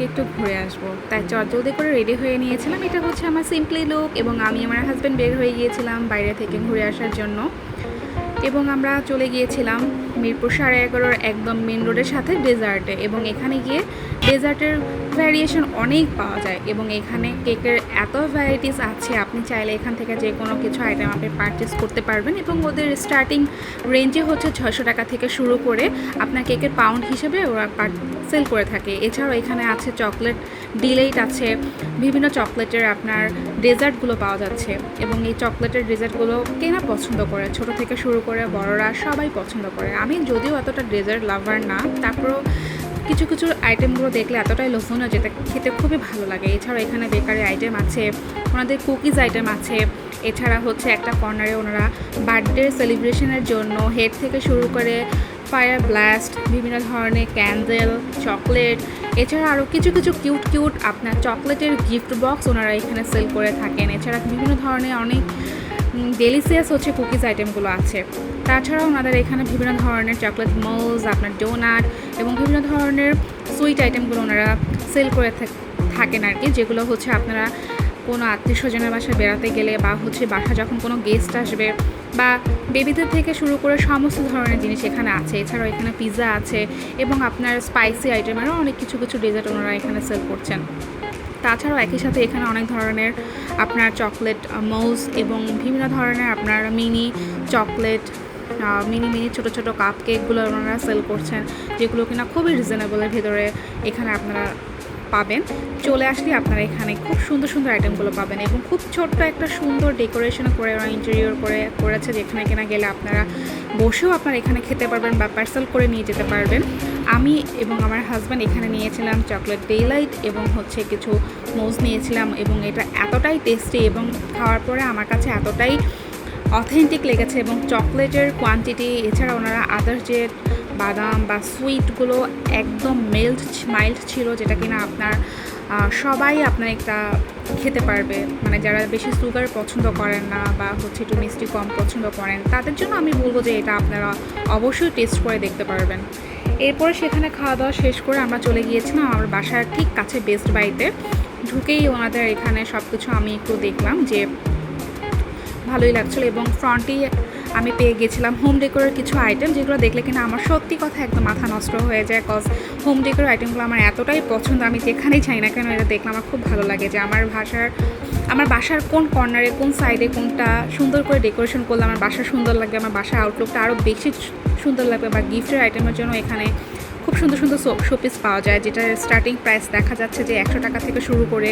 থেকে একটু ঘুরে আসব। তাই জলদি করে রেডি হয়ে নিয়েছিলাম। এটা হচ্ছে আমার সিম্পলি লুক এবং আমি আমার হাজব্যান্ড বের হয়ে গিয়েছিলাম বাইরে থেকে ঘুরে আসার জন্য। এবং আমরা চলে গিয়েছিলাম মিরপুর সাড়ে এগারোর একদম মেন রোডের সাথে ডেজার্টে এবং এখানে গিয়ে ডেজার্টের ভ্যারিয়েশন অনেক পাওয়া যায়। এবং এখানে কেকের এত ভ্যারাইটিস আছে, আপনি চাইলে এখান থেকে যে কোনো কিছু আইটেম আপনি পারচেস করতে পারবেন। এবং ওদের স্টার্টিং রেঞ্জে হচ্ছে ছয়শো টাকা থেকে শুরু করে আপনার কেকের পাউন্ড হিসেবে ওরা সেল করে থাকে। এছাড়াও এখানে আছে চকলেট, ডিলেইট আছে, বিভিন্ন চকলেটের আপনার ডেজার্টগুলো পাওয়া যাচ্ছে। এবং এই চকলেটের ডেজার্টগুলো কেনা পছন্দ করে? ছোট থেকে শুরু করে বড়রা সবাই পছন্দ করে। আমি যদিও এতটা ডেজার্ট লাভার না, তারপরেও কিছু কিছু আইটেমগুলো দেখলে এতটাই লোভনীয় যেটা খেতে খুবই ভালো লাগে। এছাড়াও এখানে বেকারি আইটেম আছে, ওনাদের কুকিজ আইটেম আছে। এছাড়া হচ্ছে একটা কর্নারে ওনারা বার্থডে সেলিব্রেশনের জন্য হেড থেকে শুরু করে ফায়ার ব্লাস্ট, বিভিন্ন ধরনের ক্যান্ডেল, চকলেট, এছাড়া আরও কিছু কিছু কিউট কিউট আপনার চকলেটের গিফট বক্স ওনারা এখানে সেল করে থাকেন। এছাড়া বিভিন্ন ধরনের অনেক ডেলিসিয়াস হচ্ছে কুকিজ আইটেমগুলো আছে। তাছাড়াও ওনাদের এখানে বিভিন্ন ধরনের চকলেট মোলস আপনার ডোনাট এবং বিভিন্ন ধরনের সুইট আইটেমগুলো ওনারা সেল করে থাকেন আর কি যেগুলো হচ্ছে আপনারা কোনো আত্মীয় স্বজনের বাসায় বেড়াতে গেলে বা হচ্ছে বাসা যখন কোনো গেস্ট আসবে বা বেবিদের থেকে শুরু করে সমস্ত ধরনের জিনিস এখানে আছে। এছাড়াও এখানে পিৎজা আছে এবং আপনার স্পাইসি আইটেমেরও অনেক কিছু কিছু ডেজার্ট ওনারা এখানে সেল করছেন। তাছাড়াও একই সাথে এখানে অনেক ধরনের আপনার চকলেট মৌজ এবং বিভিন্ন ধরনের আপনার মিনি চকলেট মিনি মিনি ছোট, ছোটো কাপ কেকগুলো ওনারা সেল করছেন, যেগুলো কিনা খুবই রিজনেবলের ভেতরে এখানে আপনারা পাবেন। চলে আসলে আপনারা এখানে খুব সুন্দর সুন্দর আইটেমগুলো পাবেন এবং খুব ছোট্ট একটা সুন্দর ডেকোরেশন করে ওরা ইন্টেরিয়র করে করেছে যেখানে কিনা গেলে আপনারা বসেও আপনারা এখানে খেতে পারবেন বা পার্সেল করে নিয়ে যেতে পারবেন। আমি এবং আমার হাজব্যান্ড এখানে নিয়েছিলাম চকলেট ডেলাইট এবং হচ্ছে কিছু মোজ নিয়েছিলাম এবং এটা এতটাই টেস্টি এবং খাওয়ার পরে আমার কাছে এতটাই অথেন্টিক লেগেছে এবং চকলেটের কোয়ান্টিটি এছাড়া ওনারা আদার্স যে বাদাম বা সুইটগুলো একদম মেল্ট মাইল্ড ছিল, যেটা কিনা আপনার সবাই আপনার একটা খেতে পারবে। মানে যারা বেশি সুগার পছন্দ করেন না বা হচ্ছে একটু মিষ্টি কম পছন্দ করেন, তাদের জন্য আমি বলব যে এটা আপনারা অবশ্যই টেস্ট করে দেখতে পারবেন। এরপরে সেখানে খাওয়া দাওয়া শেষ করে আমরা চলে গিয়েছিলাম আমার বাসার ঠিক কাছে বেস্ট বাইতে ঢুকেই ওনাদের এখানে সব কিছু আমি একটু দেখলাম যে ভালোই লাগছিল এবং ফ্রন্টেই আমি পেয়ে গেছিলাম হোম ডেকোরের কিছু আইটেম যেগুলো দেখলে কিনা আমার সত্যি কথা একদম মাথা নষ্ট হয়ে যায় কজ হোম ডেকোর আইটেমগুলো আমার এতটাই পছন্দ, আমি যেখানেই চাই না কেন এটা দেখলে আমার খুব ভালো লাগে যে আমার ভাষার, আমার বাসার কোন কর্নারে কোন সাইডে কোনটা সুন্দর করে ডেকোরেশন করলে আমার বাসা সুন্দর লাগবে, আমার বাসার আউটলুকটা আরও বেশি সুন্দর লাগবে বা গিফটের আইটেমের জন্য এখানে খুব সুন্দর সুন্দর শোপিস পাওয়া যায় যেটা স্টার্টিং প্রাইস দেখা যাচ্ছে যে একশো টাকা থেকে শুরু করে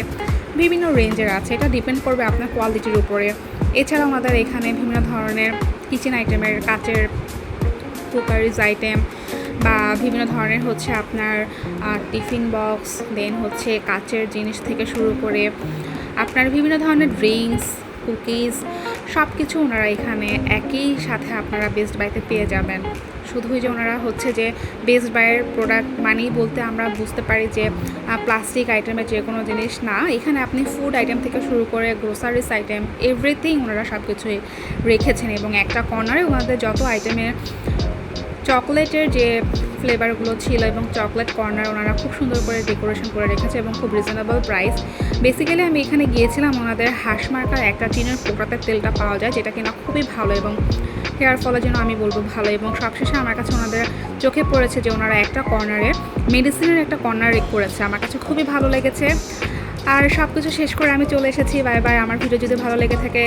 বিভিন্ন রেঞ্জের আছে। এটা ডিপেন্ড করবে আপনার কোয়ালিটির উপরে। এছাড়াও আমাদের এখানে বিভিন্ন ধরনের কিচেন আইটেমের কাচের কুকারিজ আইটেম বা বিভিন্ন ধরনের হচ্ছে আপনার টিফিন বক্স দেন হচ্ছে কাচের জিনিস থেকে শুরু করে আপনার বিভিন্ন ধরনের ড্রিঙ্কস কুকিজ সব কিছু ওনারা এখানে একই সাথে আপনারা বেস্ট বাইতে পেয়ে যাবেন। শুধুই যে ওনারা হচ্ছে যে বেস্ট বাইয়ের প্রোডাক্ট মানেই বলতে আমরা বুঝতে পারি যে প্লাস্টিক আইটেমের যে কোনো জিনিস না। এখানে আপনি ফুড আইটেম থেকে শুরু করে গ্রোসারিস আইটেম এভরিথিং ওনারা সব কিছুই রেখেছেন এবং একটা কর্নারে ওনাদের যত আইটেমের চকলেটের যে ফ্লেভারগুলো ছিল এবং চকলেট কর্নার ওনারা খুব সুন্দর করে ডেকোরেশন করে রেখেছে এবং খুব রিজনেবল প্রাইস বেসিক্যালি আমি এখানে গিয়েছিলাম, ওনাদের হাঁস মার্কার একটা টিনের পোকাতের তেলটা পাওয়া যায়, যেটা কিনা খুবই ভালো এবং হেয়ার ফলের জন্য আমি বলব ভালো এবং সবশেষে আমার কাছে ওনাদের চোখে পড়েছে যে ওনারা একটা কর্নারে মেডিসিনের একটা কর্নার করেছে। আমার কাছে খুবই ভালো লেগেছে। আর সব কিছু শেষ করে আমি চলে এসেছি। বাই বাই আমার ভিডিও যদি ভালো লেগে থাকে